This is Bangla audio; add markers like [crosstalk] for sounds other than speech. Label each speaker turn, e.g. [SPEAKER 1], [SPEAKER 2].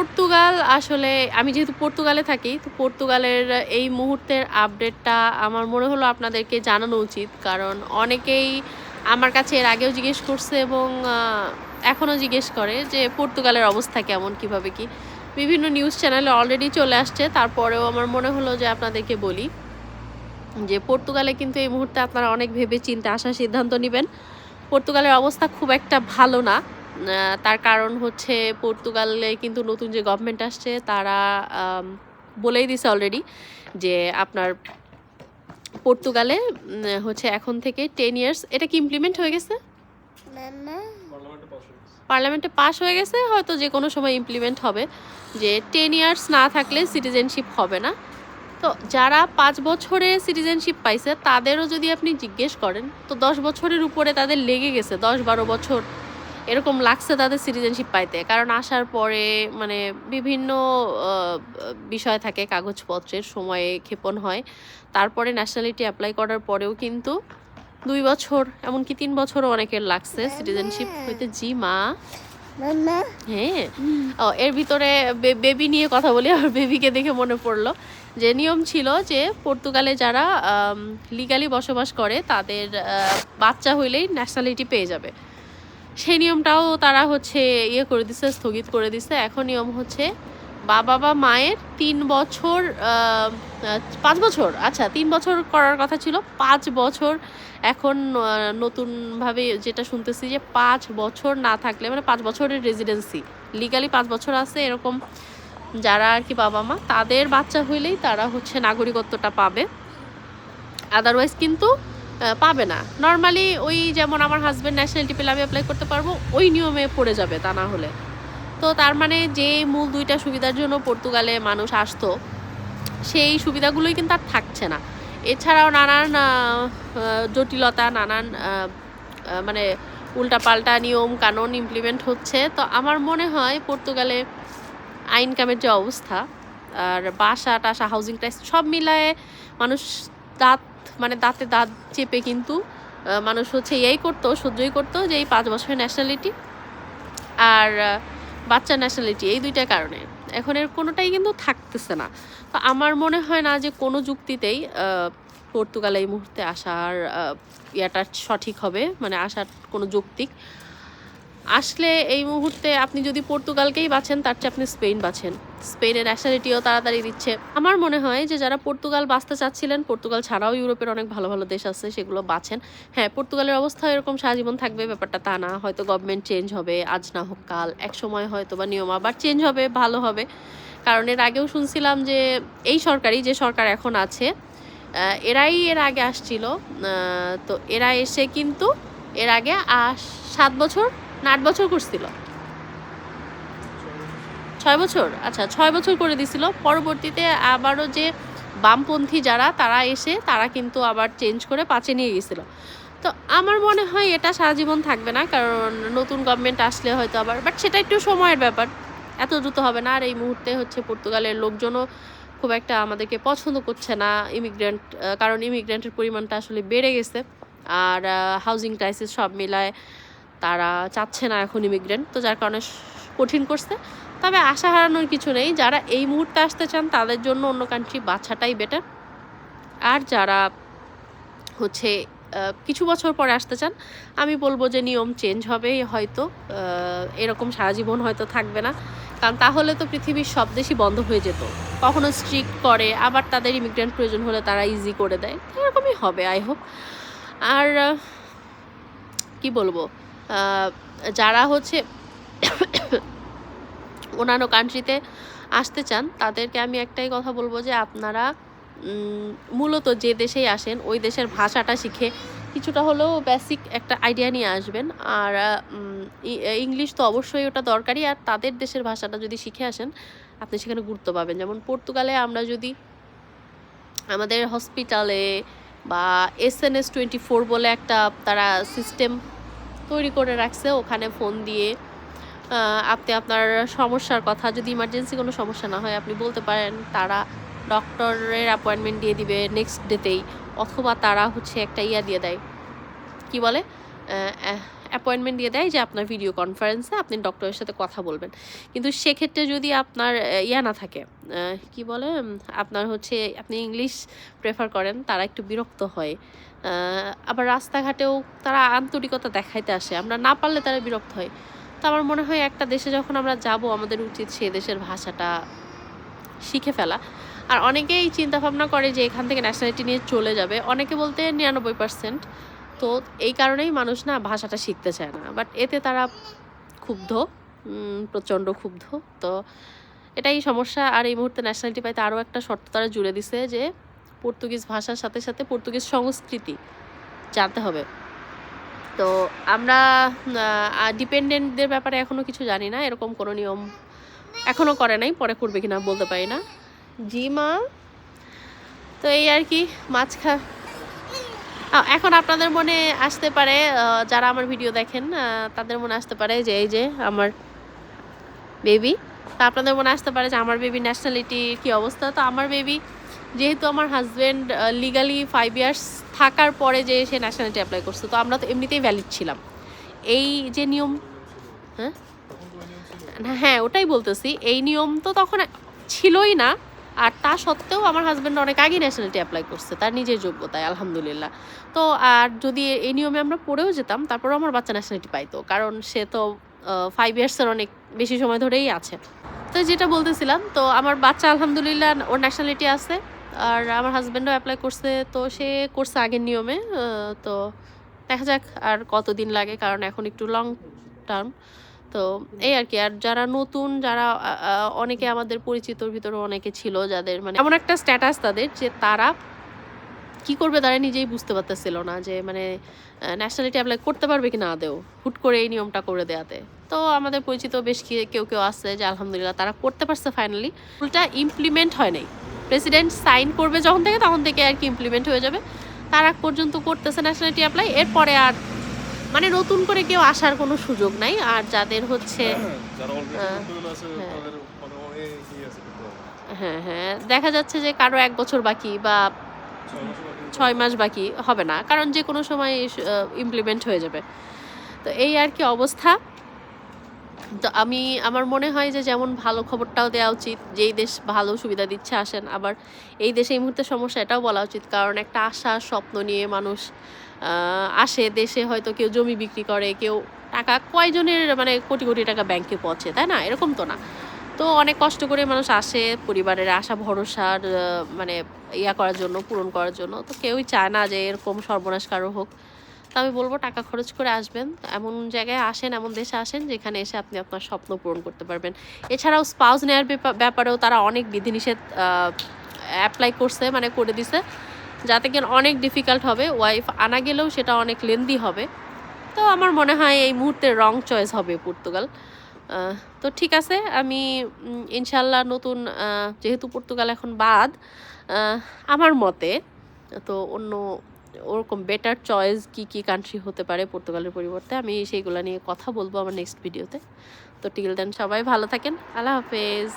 [SPEAKER 1] পর্তুগাল আসলে, আমি যেহেতু পর্তুগালে থাকি, তো পর্তুগালের এই মুহূর্তের আপডেটটা আমার মনে হলো আপনাদেরকে জানানো উচিত। কারণ অনেকেই আমার কাছে এর আগেও জিজ্ঞেস করছে এবং এখনও জিজ্ঞেস করে যে পর্তুগালের অবস্থা কেমন, কীভাবে কি। বিভিন্ন নিউজ চ্যানেলে অলরেডি চলে আসছে, তারপরেও আমার মনে হলো যে আপনাদেরকে বলি যে পর্তুগালে কিন্তু এই মুহূর্তে আপনারা অনেক ভেবে চিন্তে আসার সিদ্ধান্ত নেবেন। পর্তুগালের অবস্থা খুব একটা ভালো না। তার কারণ হচ্ছে পর্তুগালে কিন্তু নতুন যে গভর্নমেন্ট আসছে, তারা বলেই দিছে অলরেডি যে আপনার পর্তুগালে হচ্ছে এখন থেকে টেন ইয়ার্স এটা কি ইমপ্লিমেন্ট হয়ে গেছে? পার্লামেন্টে পাস হয়ে গেছে, হয়তো যে কোনো সময় ইমপ্লিমেন্ট হবে, যে টেন ইয়ার্স না থাকলে সিটিজেনশিপ হবে না। তো যারা পাঁচ বছরে সিটিজেনশিপ পাইছে, তাদেরও যদি আপনি জিজ্ঞেস করেন, তো দশ বছরের উপরে তাদের লেগে গেছে, দশ বারো বছর। এরকম লাগছে তাদের সিটিজেনশিপ পাইতে। কারণ আসার পরে মানে বিভিন্ন বিষয় থাকে কাগজপত্রের সময়ে ক্ষেপণ হয়। তারপরে ন্যাশনালিটি অ্যাপ্লাই করার পরেও কিন্তু দুই বছর এমনকি তিন বছরও অনেকের লাগছে সিটিজেনশিপ হইতে। জি মা। হ্যাঁ। ও এর ভিতরে বেবি নিয়ে কথা বলি আর বেবিকে দেখে মনে পড়ল। যে নিয়ম ছিল যে পর্তুগালে যারা লিগালি বসবাস করে তাদের বাচ্চা হইলেই ন্যাশনালিটি পেয়ে যাবে। সেই নিয়মটাও তারা হচ্ছে ইয়ে করে দিছে, স্থগিত করে দিছে। এখন নিয়ম হচ্ছে বাবা বা মায়ের তিন বছর পাঁচ বছর আচ্ছা তিন বছর করার কথা ছিল, পাঁচ বছর এখন নতুনভাবে যেটা শুনতেছি যে পাঁচ বছর না থাকলে মানে পাঁচ বছরের রেজিডেন্সি লিগালি পাঁচ বছর আছে এরকম যারা আর কি বাবা মা, তাদের বাচ্চা হইলেই তারা হচ্ছে নাগরিকত্বটা পাবে। আদারওয়াইজ কিন্তু পাবে না। নর্মালি ওই যেমন আমার হাজব্যান্ড ন্যাশনালিটি পেলে আমি অ্যাপ্লাই করতে পারব, ওই নিয়মে পড়ে যাবে তা না হলে। তো তার মানে যে মূল দুইটা সুবিধার জন্য পর্তুগালে মানুষ আসতো, সেই সুবিধাগুলোই কিন্তু আর থাকছে না। এছাড়াও নানান জটিলতা, নানান মানে উল্টাপাল্টা নিয়ম, কানুন ইমপ্লিমেন্ট হচ্ছে। তো আমার মনে হয় পর্তুগালে আইন কামের যে অবস্থা, আর বাসা টাসা হাউজিং প্রাইস সব মিলায়ে মানুষ দাঁত মানে দাঁতে দাঁত চেপে কিন্তু মানুষ হচ্ছে এই করতো, সহ্যই করতো যে এই পাঁচ বছরের ন্যাশনালিটি আর বাচ্চা ন্যাশনালিটি এই দুইটা কারণে। এখন এর কোনোটাই কিন্তু থাকতেছে না। তো আমার মনে হয় না যে কোনো যুক্তিতেই পর্তুগাল এই মুহূর্তে আসার ইয়াটা সঠিক হবে মানে আসার কোনো যৌক্তিক। আসলে এই মুহূর্তে আপনি যদি পর্তুগালকেই বাছেন, তার চেয়ে আপনি স্পেন বাছেন। স্পেনের ন্যাশনালিটিও তাড়াতাড়ি দিচ্ছে। আমার মনে হয় যে যারা পর্তুগাল বাঁচতে চাচ্ছিলেন, পর্তুগাল ছাড়াও ইউরোপের অনেক ভালো ভালো দেশ আছে, সেগুলো বাছেন। হ্যাঁ পর্তুগালের অবস্থা এরকম সারাজীবন থাকবে, ব্যাপারটা তা না। হয়তো গভর্নমেন্ট চেঞ্জ হবে, আজ না হোক কাল। এক সময় হয়তো বা নিয়ম আবার চেঞ্জ হবে, ভালো হবে। কারণ এর আগেও শুনছিলাম যে এই সরকারই, যে সরকার এখন আছে এরাই এর আগে আসছিল। তো এরা এসে কিন্তু এর আগে আস সাত বছর না আট বছর করছিল ছয় বছর? আচ্ছা ছয় বছর করে দিছিল। পরবর্তীতে আবারও যে বামপন্থী যারা, তারা এসে, তারা কিন্তু আবার চেঞ্জ করে পাঁচে নিয়ে গেছিল। তো আমার মনে হয় এটা সারা জীবন থাকবে না, কারণ নতুন গভর্নমেন্ট আসলে হয়তো আবার বাট সেটা একটু সময়ের ব্যাপার। এত দ্রুত হবে না, আর এই মুহূর্তে হচ্ছে পর্তুগালের লোকজনও খুব একটা আমাদেরকে পছন্দ করছে না ইমিগ্রেন্ট কারণ ইমিগ্রেন্টের পরিমাণটা আসলে বেড়ে গেছে। আর হাউজিং ক্রাইসিস সব মিলায় তারা চাচ্ছে না এখন ইমিগ্রেন্ট তো যার কারণে কঠিন করছে। তবে আশা হারানোর কিছু নেই, যারা এই মুহূর্তে আসতে চান তাদের জন্য অন্য কান্ট্রি বাছাটাই বেটার আর যারা হচ্ছে কিছু বছর পরে আসতে চান, আমি বলব যে নিয়ম চেঞ্জ হবে হয়তো এরকম সারা জীবন হয়তো থাকবে না। কারণ তাহলে তো পৃথিবীর সব দেশই বন্ধ হয়ে যেত। কখনো স্ট্রিক্ট করে, আবার তাদের ইমিগ্রেন্ট প্রয়োজন হলে তারা ইজি করে দেয়। এরকমই হবে আই হোপ আর কি বলব? যারা হচ্ছে [coughs] অন্যান্য কান্ট্রিতে আসতে চান, তাদেরকে আমি একটাই কথা বলব যে আপনারা মূলত যে দেশেই আসেন, ওই দেশের ভাষাটা শিখে কিছুটা হলেও বেসিক একটা আইডিয়া নিয়ে আসবেন। আর ইংলিশ তো অবশ্যই ওটা দরকারি আর তাদের দেশের ভাষাটা যদি শিখে আসেন, আপনি সেখানে গুরুত্ব পাবেন। যেমন পর্তুগালে আমরা যদি আমাদের হসপিটালে বা S N S twenty four বলে একটা তারা সিস্টেম তৈরি করে রাখছে, ওখানে ফোন দিয়ে। আপনি আপনার সমস্যার কথা, যদি ইমার্জেন্সি কোনো সমস্যা না হয়, আপনি বলতে পারেন তারা ডক্টরের অ্যাপয়েন্টমেন্ট দিয়ে দিবে নেক্সট ডেতেই অথবা তারা হচ্ছে একটা ইয়া দিয়ে দেয়। কি বলে? অ্যাপয়েন্টমেন্ট দিয়ে দেয় যে আপনার ভিডিও কনফারেন্সে আপনি ডক্টরের সাথে কথা বলবেন। কিন্তু সেক্ষেত্রে যদি আপনার ইয়া না থাকে কি বলে আপনার হচ্ছে, আপনি ইংলিশ প্রেফার করেন, তারা একটু বিরক্ত হয় আবার রাস্তাঘাটেও তারা আন্তরিকতা দেখাইতে আসে, আমরা না পারলে তারা বিরক্ত হয়। তো আমার মনে হয় একটা দেশে যখন আমরা যাব, আমাদের উচিত সে দেশের ভাষাটা শিখে ফেলা। আর অনেকেই চিন্তা ভাবনা করে যে এখান থেকে ন্যাশনালিটি নিয়ে চলে যাবে। অনেকে বলতে নিরানব্বই পার্সেন্ট তো এই কারণেই মানুষ না ভাষাটা শিখতে চায় না। বাট এতে তারা ক্ষুব্ধ প্রচণ্ড ক্ষুব্ধ। তো এটাই সমস্যা। আর এই মুহূর্তে ন্যাশনালিটি পাইতে আরও একটা শর্ত তারা জুড়ে দিছে যে পর্তুগিজ ভাষার সাথে সাথে পর্তুগিজ সংস্কৃতি জানতে হবে। তো আমরা ডিপেন্ডেন্টদের ব্যাপারে এখনও কিছু জানি না। এরকম কোনো নিয়ম এখনও করে নাই, পরে করবে কিনা বলতে পারি না। জি মা। তো এই আর কি, মাছ খা এখন আপনাদের মনে আসতে পারে যারা আমার ভিডিও দেখেন তাদের মনে আসতে পারে যে এই যে আমার বেবি তা আপনাদের মনে আসতে পারে যে আমার বেবি ন্যাশনালিটি কি অবস্থা? তো আমার বেবি যেহেতু আমার হাজব্যান্ড লিগালি ফাইভ ইয়ার্স থাকার পরে যে সে ন্যাশনালিটি অ্যাপ্লাই করছে, তো আমরা তো এমনিতেই ভ্যালিড ছিলাম। এই যে নিয়ম হ্যাঁ? হ্যাঁ ওটাই বলতেছি, এই নিয়ম তো তখন ছিলই না। আর তা সত্ত্বেও আমার হাজব্যান্ড অনেক আগে ন্যাশনালিটি অ্যাপ্লাই করছে, তার নিজের যোগ্যতায়, আলহামদুলিল্লাহ। তো আর যদি এই নিয়মে আমরা পড়েও যেতাম, তারপরেও আমার বাচ্চা ন্যাশনালিটি পাইতো, কারণ সে তো ফাইভ ইয়ার্সের অনেক বেশি সময় ধরেই আছে। তো যেটা বলতেছিলাম, তো আমার বাচ্চা আলহামদুলিল্লাহ, ওর ন্যাশনালিটি আছে, আর আমার হাজব্যান্ডও অ্যাপ্লাই করছে, তো সে করছে আগের নিয়মে তো দেখা যাক আর কতদিন লাগে, কারণ এখন একটু লং টার্ম তো এই আর কি। আর যারা নতুন, যারা অনেকে আমাদের পরিচিতর ভিতরে অনেকে ছিল যাদের মানে এমন একটা স্ট্যাটাস তাদের যে তারা কি করবে তারা নিজেই বুঝতে পারতেছিল না যে মানে ন্যাশনালিটি অ্যাপ্লাই করতে পারবে কি না আদেও হুট করে এই নিয়মটা করে দেয়াতে। তো আমাদের পরিচিত বেশ কি- কেউ কেউ আছে যে আলহামদুলিল্লাহ তারা করতে পারছে ফাইনালি রুলটা ইমপ্লিমেন্ট হয় নাই। প্রেসিডেন্ট সাইন করবে যখন থেকে, তখন থেকে আর কি ইমপ্লিমেন্ট হয়ে যাবে। তার পর্যন্ত করতেছে ন্যাশনালিটি অ্যাপ্লাই এরপরে আর মানে নতুন করে কেউ আসার কোনো সুযোগ নাই আর যাদের হচ্ছে হ্যাঁ, হ্যাঁ।
[SPEAKER 2] তাদের মানে
[SPEAKER 1] হ্যাঁ হ্যাঁ দেখা যাচ্ছে যে কারও এক বছর বাকি বা
[SPEAKER 2] ছয়
[SPEAKER 1] মাস বাকি। হবে না কারণ যে কোনো সময় ইমপ্লিমেন্ট হয়ে যাবে। তো এই আর কি অবস্থা। তো আমি, আমার মনে হয় যে যেমন ভালো খবরটাও দেওয়া উচিত, যেই দেশ ভালো সুবিধা দিচ্ছে আসেন, আবার এই দেশে এই মুহূর্তে সমস্যা এটাও বলা উচিত, কারণ একটা আশা, স্বপ্ন নিয়ে মানুষ আসে, দেশে হয়তো কেউ জমি বিক্রি করে, কেউ টাকা, কয়জনের মানে কোটি কোটি টাকা ব্যাংকে পৌঁছে, তাই না? এরকম তো না। তো অনেক কষ্ট করে মানুষ আসে, পরিবারের আশা, ভরসার মানে ইয়া করার জন্য, পূরণ করার জন্য, তো কেউই চায় না যে এরকম সর্বনাশ কারও হোক। তো আমি বলব টাকা খরচ করে আসবেন। এমন জায়গায় আসেন, এমন দেশে আসেন যেখানে এসে আপনি আপনার স্বপ্ন পূরণ করতে পারবেন। এছাড়াও স্পাউস নেওয়ার ব্যাপা- ব্যাপারেও তারা অনেক বিধিনিষেধ অ্যাপ্লাই করছে মানে করে দিছে। যাতে কিনা অনেক ডিফিকাল্ট হবে। ওয়াইফ আনা গেলেও সেটা অনেক লেন্দি হবে। তো আমার মনে হয় এই মুহূর্তে রং চয়েস হবে পর্তুগাল। তো ঠিক আছে, আমি ইনশাল্লাহ নতুন যেহেতু পর্তুগাল এখন বাদ আমার মতে, তো অন্য ওরকম বেটার চয়েস কি কি কান্ট্রি হতে পারে পর্তুগালের পরিবর্তে, আমি সেইগুলো নিয়ে কথা বলব আমার নেক্সট ভিডিওতে তো। টিল দেন সবাই ভালো থাকেন, আল্লাহ হাফেজ।